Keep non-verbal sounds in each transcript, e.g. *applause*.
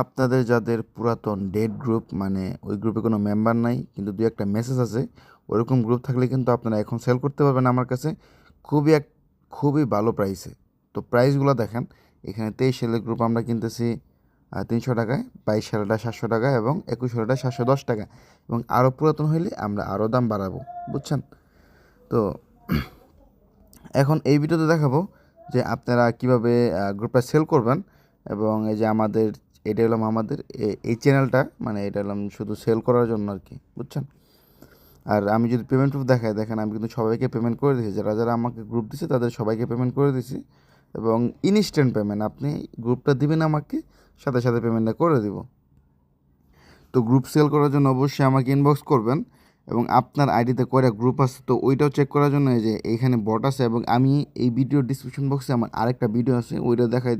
আপনাদের যাদের পুরাতন ডেড গ্রুপ মানে ওই গ্রুপে কোনো মেম্বার নাই, কিন্তু দু একটা মেসেজ আছে, ওরকম গ্রুপ থাকলে কিন্তু আপনারা এখন সেল করতে পারবেন আমার কাছে। খুবই এক, খুবই ভালো প্রাইসে তো প্রাইসগুলো দেখেন, এখানে তেইশ সালের গ্রুপ আমরা কিনতেছি তিনশো টাকায়, বাইশ সালটা সাতশো টাকা এবং একুশ সালটা সাতশো দশ টাকা এবং আরও পুরাতন হইলে আমরা আরও দাম বাড়াবো, বুঝছেন? তো *clears throat* এখন এই ভিডিওতে দেখাবো যে আপনারা কীভাবে গ্রুপটা সেল করবেন এবং এই যে আমাদের এটা হলাম আমাদের এই চ্যানেলটা মানে এটা হলাম শুধু সেল করার জন্য আর কি, বুঝছেন? আর আমি যদি পেমেন্ট প্রুফ দেখাই, দেখেন আমি কিন্তু সবাইকে পেমেন্ট করে দিয়েছি, যারা যারা আমাকে গ্রুপ দিছে, তাদের সবাইকে পেমেন্ট করে দিয়েছি, এবং ইনস্ট্যান্ট পেমেন্ট আপনি গ্রুপটা দিবেন আমাকে, সাথে সাথে পেমেন্টটা করে দিব। তো গ্রুপ সেল করার জন্য অবশ্যই আমাকে ইনবক্স করবেন এবং আপনার আইডিতে কয়টা গ্রুপ আছে, তো ওইটাও চেক করার জন্য যে এইখানে বট আছে এবং আমি এই ভিডিও ডিসক্রিপশন বক্সে আমার আরেকটা ভিডিও আছে, ওইটা দেখাই,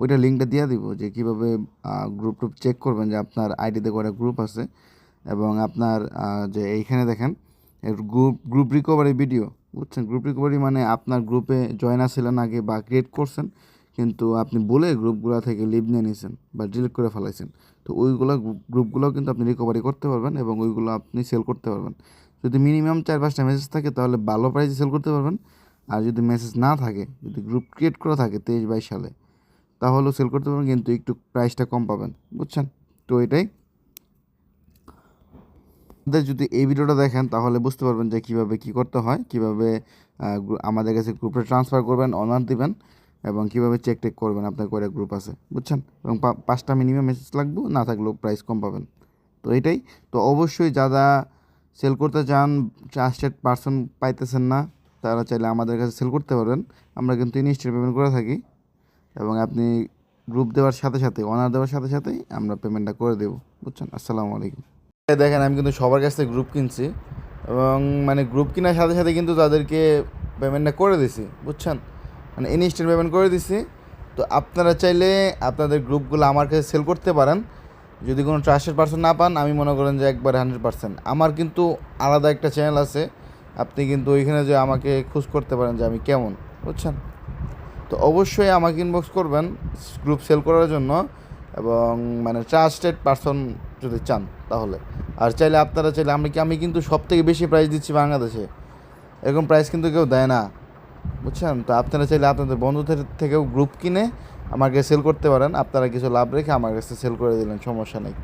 ওইটা লিঙ্কটা দিয়ে দিব যে কীভাবে গ্রুপ টুপ চেক করবেন যে আপনার আইডিতে কয়টা গ্রুপ আছে এবং আপনার যে এইখানে দেখেন গ্রুপ গ্রুপ রিকভারি ভিডিও বুঝছেন? গ্রুপ রিকভারি মানে আপনার গ্রুপে জয়েন আসছিলেন আগে বা ক্রিয়েট করছেন কিন্তু আপনি বলে গ্রুপগুলো থেকে লিভ নিয়ে নিয়েছেন বা ডিলিট করে ফেলাইছেন, তো ওইগুলো গ্রুপগুলোও কিন্তু আপনি রিকভারি করতে পারবেন এবং ওইগুলো আপনি সেল করতে পারবেন। যদি মিনিমাম চার পাঁচটা মেসেজ থাকে তাহলে ভালো প্রাইসে সেল করতে পারবেন, আর যদি মেসেজ না থাকে, যদি গ্রুপ ক্রিয়েট করা থাকে তেইশ বাইশ সালে, তাহলেও সেল করতে পারবেন, কিন্তু একটু প্রাইসটা কম পাবেন, বুঝছেন? তো এটাই। আপনাদের যদি এই ভিডিওটা দেখেন, তাহলে বুঝতে পারবেন যে কীভাবে কী করতে হয়, কীভাবে আমাদের কাছে গ্রুপে ট্রান্সফার করবেন অনার দিবেন এবং কীভাবে চেক টেক করবেন, আপনার করে গ্রুপ আছে, বুঝছেন? এবং পাঁচটা মিনিমাম মেসেজ লাগবে, না থাকলেও প্রাইস কম পাবেন। তো এটাই, তো অবশ্যই যারা সেল করতে চান ট্রাস্টেড পার্সন পাইতেছেন না, তারা চাইলে আমাদের কাছে সেল করতে পারবেন। আমরা কিন্তু ইনস্ট্যান্ট পেমেন্ট করে থাকি এবং আপনি গ্রুপ দেওয়ার সাথে সাথে অনার দেওয়ার সাথে সাথেই আমরা পেমেন্টটা করে দেবো, বুঝছেন? আসসালামু আলাইকুম। দেখেন, আমি কিন্তু সবার কাছ থেকে গ্রুপ কিনছি এবং মানে গ্রুপ কেনার সাথে সাথে কিন্তু তাদেরকে পেমেন্টটা করে দিছি, বুঝছেন? মানে ইনস্ট্যান্ট পেমেন্ট করে দিছি। তো আপনারা চাইলে আপনাদের গ্রুপগুলো আমার কাছে সেল করতে পারেন। যদি কোনো ট্রাস্টেড পার্সন না পান, আমি মনে করেন যে একবারে হান্ড্রেড পার্সেন্ট। আমার কিন্তু আলাদা একটা চ্যানেল আছে। আপনি কিন্তু ওইখানে যে আমাকে খোঁজ করতে পারেন যে আমি কেমন, বুঝছেন? তো অবশ্যই আমাকে ইনবক্স করবেন গ্রুপ সেল করার জন্য এবং মানে ট্রাস্টেড পার্সন যদি চান তাহলে। আর চাইলে আপনারা চাইলে, আমি কি, আমি কিন্তু সব থেকে বেশি প্রাইস দিচ্ছি বাংলাদেশে। এরকম প্রাইস কিন্তু কেউ দেয় না। বুঝছেন? তো আপনারা চাইলে আপনাদের বন্ধুদের থেকেও গ্রুপ কিনে আমাকে সেল করতে পারেন। আপনারা কিছু লাভ রেখে আমার কাছে সেল করে দিলেন, সমস্যা নেই।